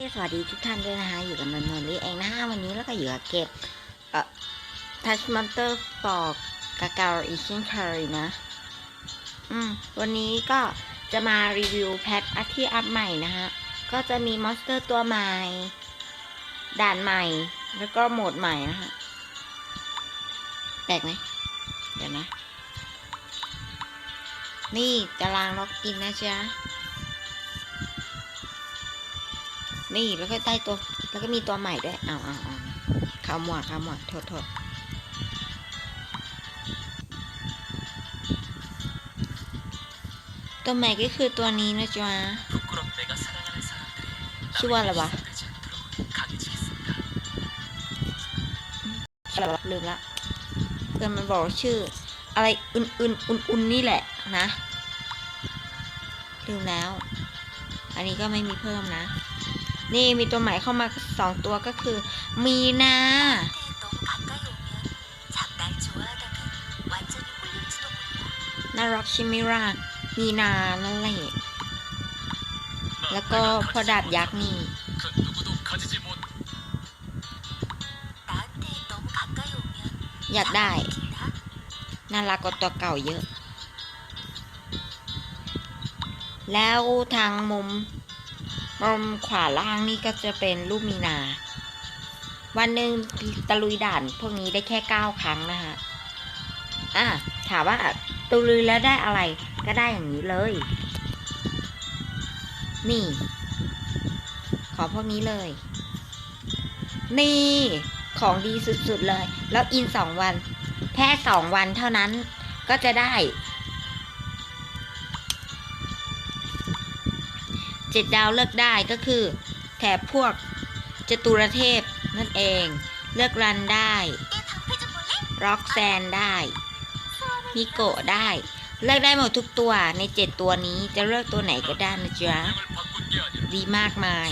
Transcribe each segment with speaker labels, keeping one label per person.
Speaker 1: สวัสดีทุกท่านด้วยนะคะอยู่กับนนนลี่เองนะคะวันนี้แล้วก็อยู่กับเก็บเอ่อ Touch Monster for g a g a r i s h i n c u r r y นะ อืม วันนี้ก็จะมารีวิวแพทอัที่อัพใหม่นะคะ ก็จะมีมอนสเตอร์ตัวใหม่ ด่านใหม่ แล้วก็โหมดใหม่นะคะแปลกไหมเดี๋ยวนะ นี่ตารางล็อกอินนะจ๊ะ นี่แล้วก็ใต้ตัว แล้วก็มีตัวใหม่ด้วยเอาเอาเอาขาวหมวกขาวหมวกโทดโทดตัวใหม่ก็คือตัวนี้นะจ๊ะ
Speaker 2: ชื่อว่า
Speaker 1: อะไรวะลืมละเพื่อนมันบอกชื่อ อะไรอื่นๆอุ่นๆนี่แหละนะลืมแล้ว อันนี้ก็ไม่มีเพิ่มนะ นี่มีตัวใหม่เข้ามาสองตัวก็คือ มีนาน่ารักชิมิรามีนานั่นแหละแล้วก็พอดาบยักษ์นี่อยากได้ น่ารักกว่าตัวเก่าเยอะ แล้วทางมุม มุมขวาล่างนี่ก็จะเป็นรูปมีนา วันหนึ่งตะลุยด่านพวกนี้ได้แค่เก้าครั้งนะฮะอะถามว่าตะลุยแล้วได้อะไรก็ได้อย่างนี้เลย นี่ ขอพวกนี้เลย นี่ของดีสุดๆเลย แล้วอินสองวัน แค่สองวันเท่านั้นก็จะได้ เจ็ดดาวเลือกได้ก็คือ แถบพวกจตุรเทพนั่นเอง เลือกรันได้ร็อกแซนได้มิโกะได้ เลือกได้หมดทุกตัวในเจ็ดตัวนี้จะเลือกตัวไหนก็ได้นะจ๊ะดีมากมาย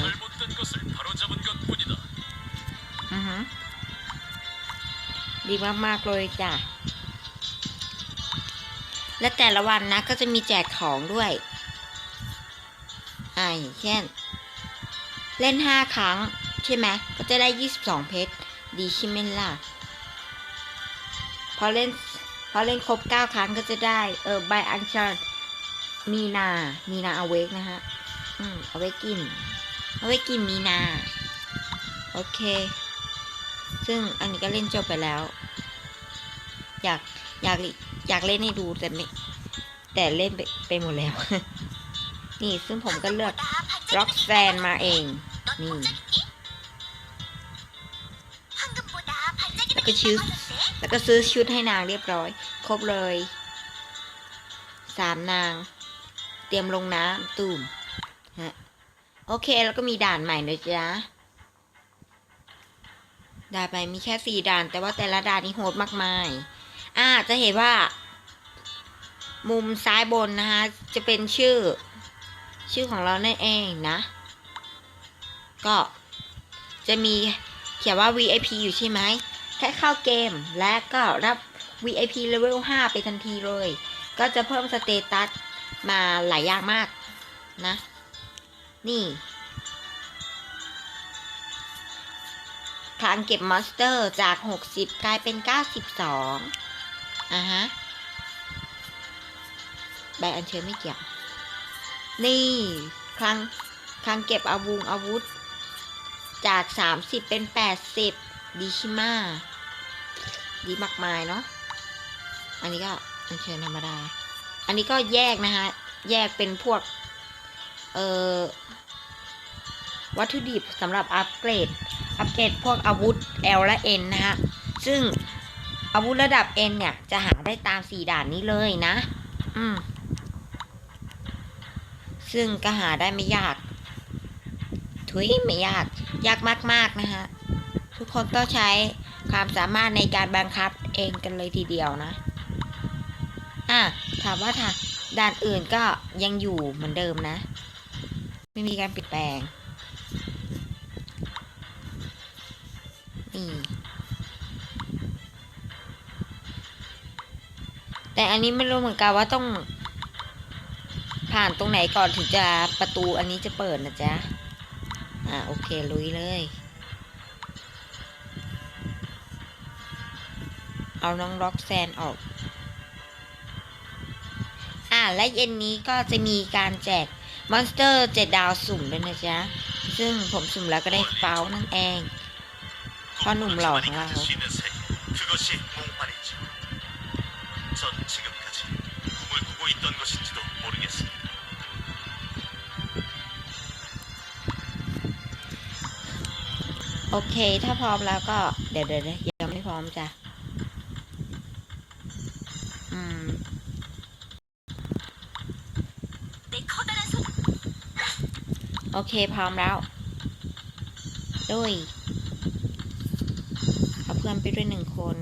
Speaker 1: อือฮดีมากๆเลยจ้ะและแต่ละวันนะก็จะมีแจกของด้วย อ่าอย่างเช่น เล่น 5 ครั้ง ใช่ไหมก็จะได้ 22 เพชร ดีใช่ไหมล่ะ พอเล่น พอเล่นครบ 9 ครั้งก็จะได้ เออใบอัญชันมีนา มีนาอาเวกนะฮะ อืมเอาไว้กินอาไว้กินมีนา โอเค ซึ่งอันนี้ก็เล่นจบไปแล้ว อยาก อยาก อยากเล่นให้ดูแต่ไม่ แต่เล่นไปไปหมดแล้ว นี่ซึ่งผมก็เลือกร็อกแซนมา
Speaker 3: เอ
Speaker 1: ง นี่
Speaker 3: แล้วก็ชุด
Speaker 1: แล้วก็ซื้อชุดให้นางเรียบร้อย ครบเลยสามนาง เตรียมลงน้ำตุ่มฮะโอเค แล้วก็มีด่านใหม่เลยจ้ะด่านใหม่มีแค่สี่ด่าน แต่ว่าแต่ละด่านนี่โหดมากมาย อ่าจะเห็นว่า มุมซ้ายบนนะคะจะเป็นชื่อ ชื่อของเรานั่นเองนะ ก็จะมีเขียนว่า VIP อยู่ใช่ไหมแค่เข้าเกมและก็รับ VIP level 5 ไปทันทีเลย ก็จะเพิ่มสเตตัสมาหลายอย่างมากนะ นี่คลังเก็บมอนสเตอร์จาก 60 กลายเป็น 92อะฮะ ใบอัญเชิญไม่เกี่ยว นี่คลังคลังเก็บอาวุธอาวุธ จาก30เป็น80ดีชิมาดีมากมายเนาะอันนี้ก็อัญเชิญธรรมดา อันนี้ก็แยกนะคะแยกเป็นพวก เอ่อ วัตถุดิบสำหรับอัปเกรด อัปเกรดพวกอาวุธ L และ N นะฮะซึ่งอาวุธระดับ N เนี่ย จะหาได้ตามสี่ด่านนี้เลยนะ อืม ซึ่งก็หาได้ไม่ยาก ทุยไม่ยาก ยากมากๆนะฮะ ทุกคนต้องใช้ความสามารถในการบังคับเองกันเลยทีเดียวนะ อะ ถามว่าถ้าด่านอื่นก็ยังอยู่เหมือนเดิมนะ ไม่มีการเปลี่ยนแปลง นี่ แต่อันนี้ไม่รู้เหมือนกันว่าต้อง ผ่านตรงไหนก่อนถึงจะประตูอันนี้จะเปิดนะจ๊ะ อ่าโอเค ลุยเลย เอาน้องร็อกแซนออก อ่า และเย็นนี้ก็จะมีการแจกมอนสเตอร์เจ็ดดาวสุ่มด้วยนะจ๊ะ ซึ่งผมสุ่มแล้วก็ได้เฟ้านั่นเองพ่อหนุ่มหล่อของเรา
Speaker 4: 가질 수 있는 세계 그것이 몽환이지 전 지금까지 꿈을 꾸고 있던 것인지도 모르겠습니다 다.
Speaker 1: โอเค ถ้าพร้อมแล้วก็เดี๋ยวเดี๋ยวยังไม่พร้อมจ้ะโอเคพร้อมแล้วด้วยเอาเพื่อนไปด้วยหนึ่งคน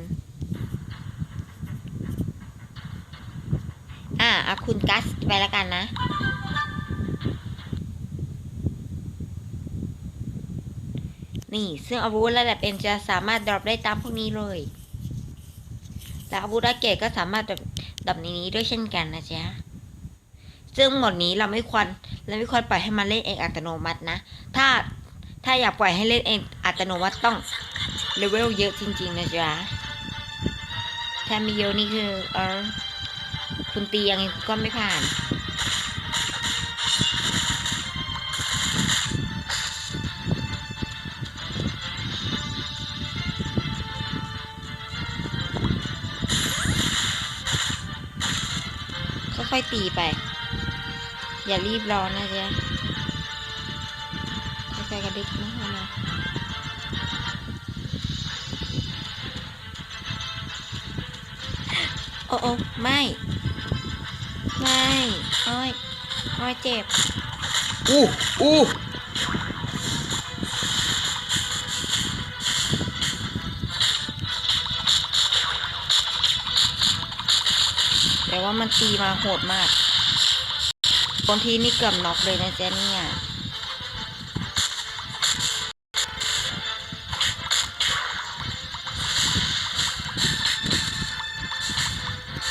Speaker 1: อะเอาคุณกัสไปแล้วกันนะ นี่ซึ่งอาวุธระดับเอ็นจะสามารถดรอปได้ตามพวกนี้เลย และอาวุธอัปเกรดก็สามารถดรอปดรอปในนี้ด้วยเช่นกันนะจ๊ะซึ่งหมดนี้เราไม่ควรเราไม่ควรปล่อยให้มันเล่นเองอัตโนมัตินะ ถ้าถ้าอยากปล่อยให้เล่นเองอัตโนมัติต้องเลเวลเยอะจริงๆนะจ๊ะถ้ามีเยอะนี่คือเออคุณตียังก็ไม่ผ่าน ค่อยๆตีไป อย่ารีบร้อนนะจ๊ะค่อยๆกระดิกมาเข้ามาโอ้โอ้ไม่ ไม่ อ้อย อ้อยเจ็บ อู้อู้ แต่ว่ามันตีมาโหดมากบางทีนี่เกือบน็อกเลยนะเจ๊เนี่ย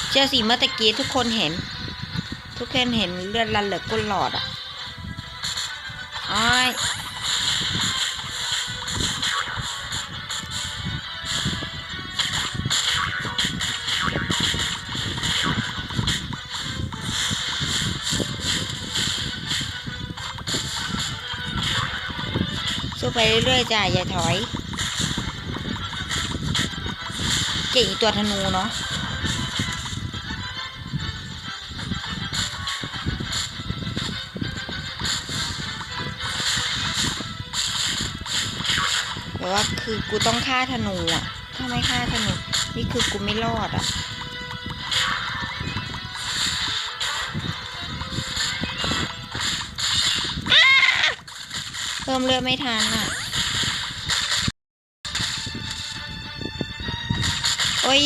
Speaker 1: เชื่อสิเมื่อตะกี้ทุกคนเห็น ทุกคนเห็นเลือดรันเหลือก้นหลอดอะอ้าย ไปเรื่อยๆจ้ะอย่าถอย เก่งตัวธนูเนาะแต่ว่าคือกูต้องฆ่าธนูอะ ถ้าไม่ฆ่าธนู นี่คือกูไม่รอดอะ พิ่มเลือดไม่ทันอะ โอ้ย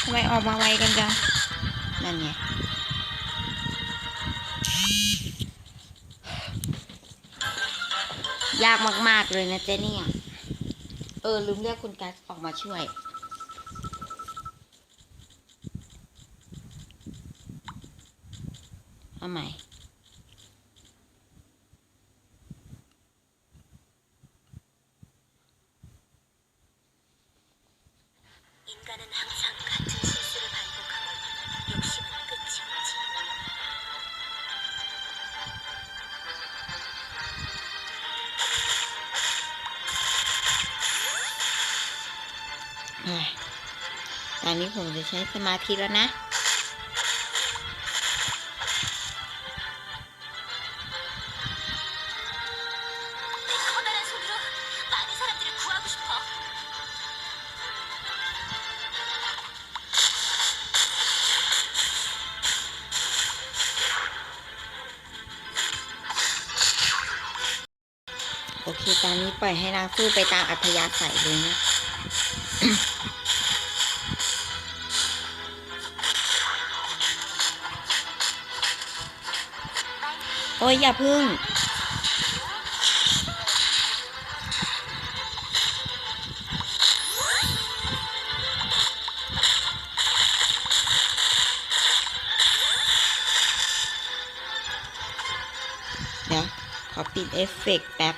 Speaker 1: ทำไมออกมาไวกันจัง นั่นไงยากมาก ๆ เลยนะเจ๊เนี่ย เออ ลืมเรียกคุณกัสออกมาช่วย เอาใหม่ ตอนนี้ผมจะใช้สมาธิแล้วนะโอเค ตอนนี้ปล่อยให้นางสู้ไปตามอัธยาศัยเลยนะ อ้ยอย่าพึ่ง เดี๋ยว ขอปิดเอฟเฟกแป๊บ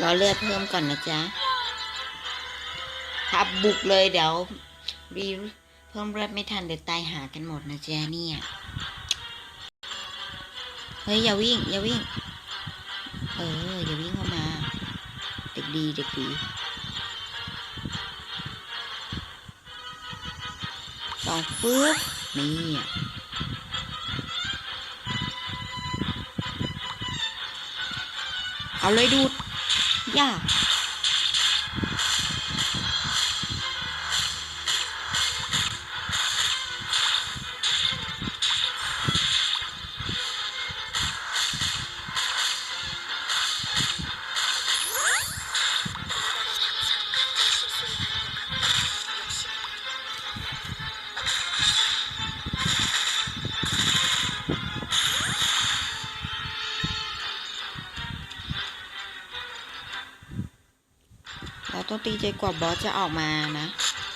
Speaker 1: รอเลือดเพิ่มก่อนนะจ๊ะถ้าบุกเลยเดี๋ยวรีเพิ่มเลือดไม่ทันเดี๋ยวตายหากันหมดนะจ๊ะเนี่ยเฮ้ยอย่าวิ่งอย่าวิ่ง เอออย่าวิ่งเข้ามา เด็กดีเด็กดีสองปึ๊บนี่เอาเลยดูด ย่ีใจกว่าบอสจะออกมานะ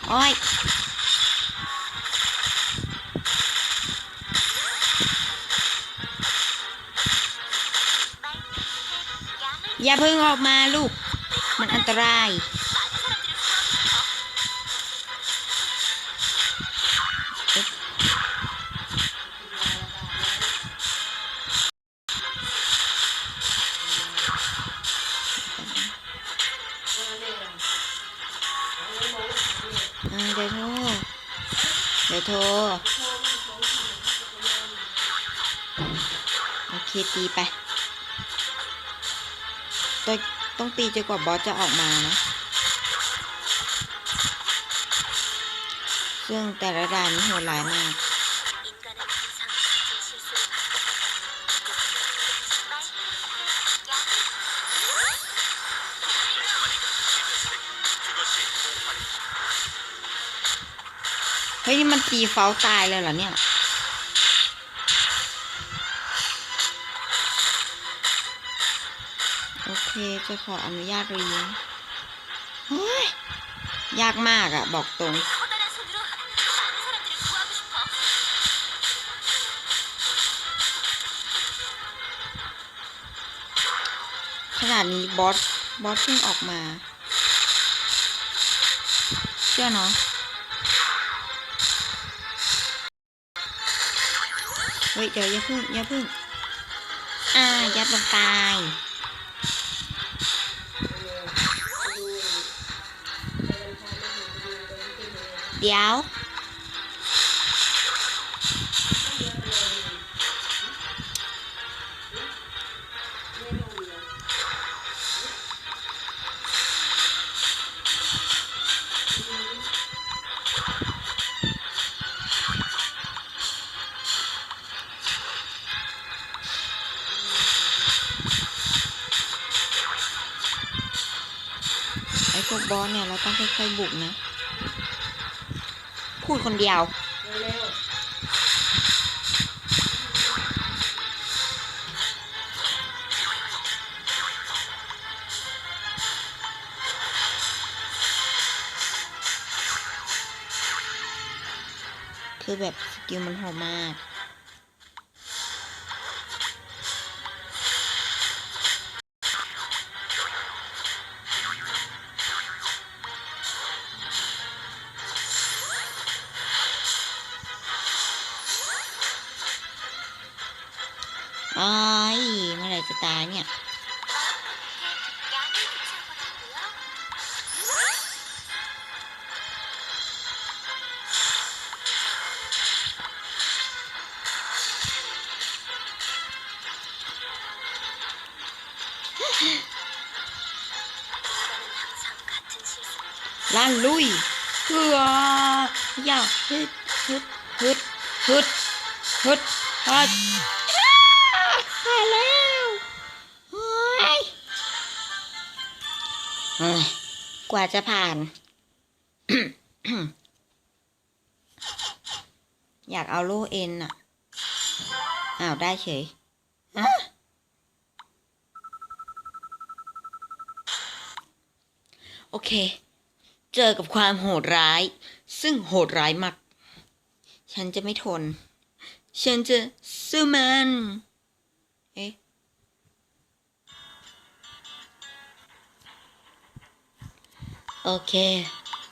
Speaker 1: โอ้ยอย่าเพิ่งออกมาลูก มันอันตราย ออเดี๋ยวโทรเดี๋ยวโทรโอเคตีไปต้องต้องตีจนกว่าบอสจะออกมานะ ซึ่งแต่ละด่านนี่โหดร้ายมาก เฮ้ยนี่มันตีเฝ้าตายเลยเหรอเนี่ย โอเคจะขออนุญาตเรีเฮ้ยยากมากอะบอกตรงขนาดนี้บอส บอสเพิ่งออกมา เชื่อเนาะ ฮ้ยเดี๋ยวอย่าพึ่งอย่าพึ่ง อ่ายัดลงไปเดี๋ยว บอสเนี่ยเราต้องค่อยๆบุกนะ พูดคนเดียวคือแบบสกิลมันโหดมาก เมื่อไหร่จะตายเกว่าจะผ่าน อยากเอาโล่เอ็นอะอ้าว ได้เฉยโอเค เจอกับความโหดร้าย ซึ่งโหดร้ายมาก ฉันจะไม่ทน ฉันจะสู้มัน เอ๊ะ โอเค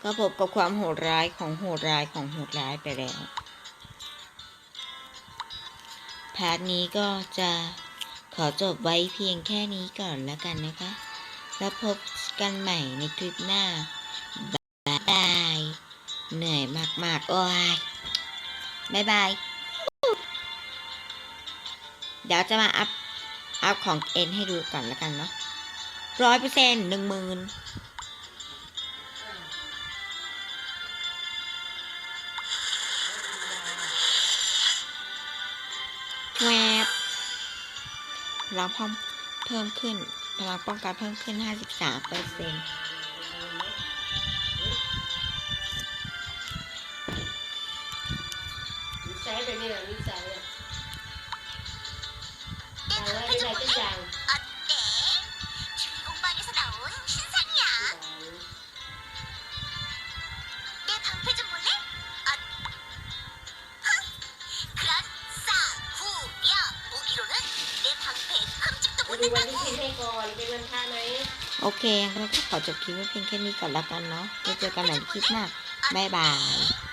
Speaker 1: ก็พบกับความโหดร้ายของโหดร้ายของโหดร้ายไปแล้วพาร์ทนี้ก็จะขอจบไว้เพียงแค่นี้ก่อนแล้วกันนะคะ แล้วพบกันใหม่ในคลิปหน้าบายบายเหนื่อยมากๆโอ้ยบายบายเดี๋ยวจะมาอัพ อัพของเอ็นให้ดูก่อนแล้วกันเนาะร้อยเปอร์เซ็นต์หนึ่งหมื่น แวบเรเพิ่มเพิ่มขึ้น พลังป้องกันเพิ่มขึ้น 53เปอร์เซ็นต์
Speaker 5: ใช้ไปนี่หละวิจัยอะ
Speaker 3: ไร
Speaker 5: อะไรก็อย่าง ดูอเป็นะ
Speaker 1: โอเคงั้นก็ขอจบคลิปเพียงแค่นี้ก่อนละกันเนาะไว้เจอกันใหม่คลิปหน้าบ๊ายบาย